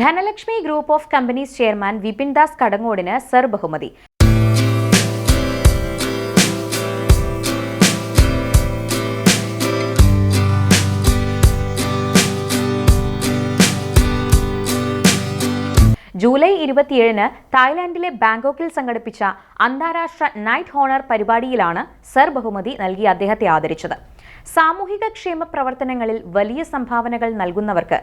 Dhanalakshmi group of companies chairman Vipin Das കടങ്ങോടിന് sir ബഹുമതി. July ഇരുപത്തിയേഴിന് തായ്ലാന്റിലെ ബാങ്കോക്കിൽ സംഘടിപ്പിച്ച അന്താരാഷ്ട്ര നൈറ്റ് ഹോണർ പരിപാടിയിലാണ് സർ ബഹുമതി നൽകി അദ്ദേഹത്തെ ആദരിച്ചത്. സാമൂഹിക ക്ഷേമ പ്രവർത്തനങ്ങളിൽ വലിയ സംഭാവനകൾ നൽകുന്നവർക്ക്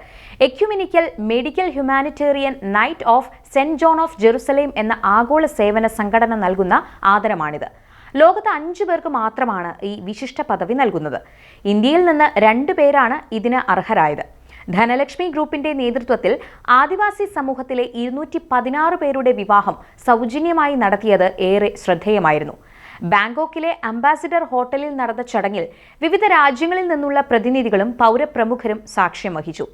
ecumenical medical humanitarian knight of saint John of Jerusalem എന്ന ആഗോള സേവന സംഘടന നൽകുന്ന ആദരമാണിത്. ലോകത്ത് അഞ്ചു പേർക്ക് മാത്രമാണ് ഈ വിശിഷ്ട പദവി നൽകുന്നത്. ഇന്ത്യയിൽ നിന്ന് രണ്ടു പേരാണ് ഇതിന് അർഹരായത്. ധനലക്ഷ്മി ഗ്രൂപ്പിന്റെ നേതൃത്വത്തിൽ ആദിവാസി സമൂഹത്തിലെ ഇരുന്നൂറ്റി പതിനാറ് പേരുടെ വിവാഹം സൗജന്യമായി നടത്തിയത് ഏറെ ശ്രദ്ധേയമായിരുന്നു. ബാങ്കോക്കിലെ അംബാസിഡർ ഹോട്ടലിൽ നടന്ന ചടങ്ങിൽ വിവിധ രാജ്യങ്ങളിൽ നിന്നുള്ള പ്രതിനിധികളും പൗരപ്രമുഖരും സാക്ഷ്യം വഹിച്ചു.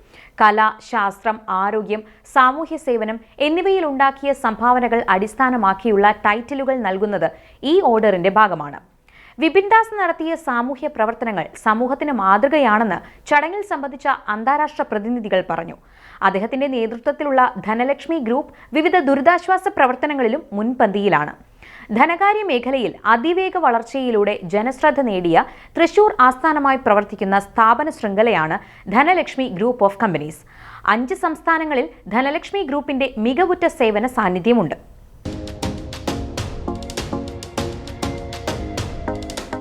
കല ശാസ്ത്രം ആരോഗ്യം സാമൂഹ്യ സേവനം എന്നിവയിൽ ഉണ്ടാക്കിയ സംഭാവനകൾ അടിസ്ഥാനമാക്കിയുള്ള ടൈറ്റിലുകൾ നൽകുന്നത് ഈ ഓർഡറിന്റെ ഭാഗമാണ്. വിപിൻ ദാസ് നടത്തിയ സാമൂഹ്യ പ്രവർത്തനങ്ങൾ സമൂഹത്തിന് മാതൃകയാണെന്ന് ചടങ്ങിൽ സംബന്ധിച്ച അന്താരാഷ്ട്ര പ്രതിനിധികൾ പറഞ്ഞു. അദ്ദേഹത്തിന്റെ നേതൃത്വത്തിലുള്ള ധനലക്ഷ്മി ഗ്രൂപ്പ് വിവിധ ദുരിതാശ്വാസ പ്രവർത്തനങ്ങളിലും മുൻപന്തിയിലാണ്. ധനകാര്യ മേഖലയിൽ അതിവേഗ വളർച്ചയിലൂടെ ജനശ്രദ്ധ നേടിയ തൃശൂർ ആസ്ഥാനമായി പ്രവർത്തിക്കുന്ന സ്ഥാപന ശൃംഖലയാണ് ധനലക്ഷ്മി ഗ്രൂപ്പ് ഓഫ് കമ്പനീസ്. അഞ്ച് സംസ്ഥാനങ്ങളിൽ ധനലക്ഷ്മി ഗ്രൂപ്പിന്റെ മികവുറ്റ സേവന സാന്നിധ്യമുണ്ട്.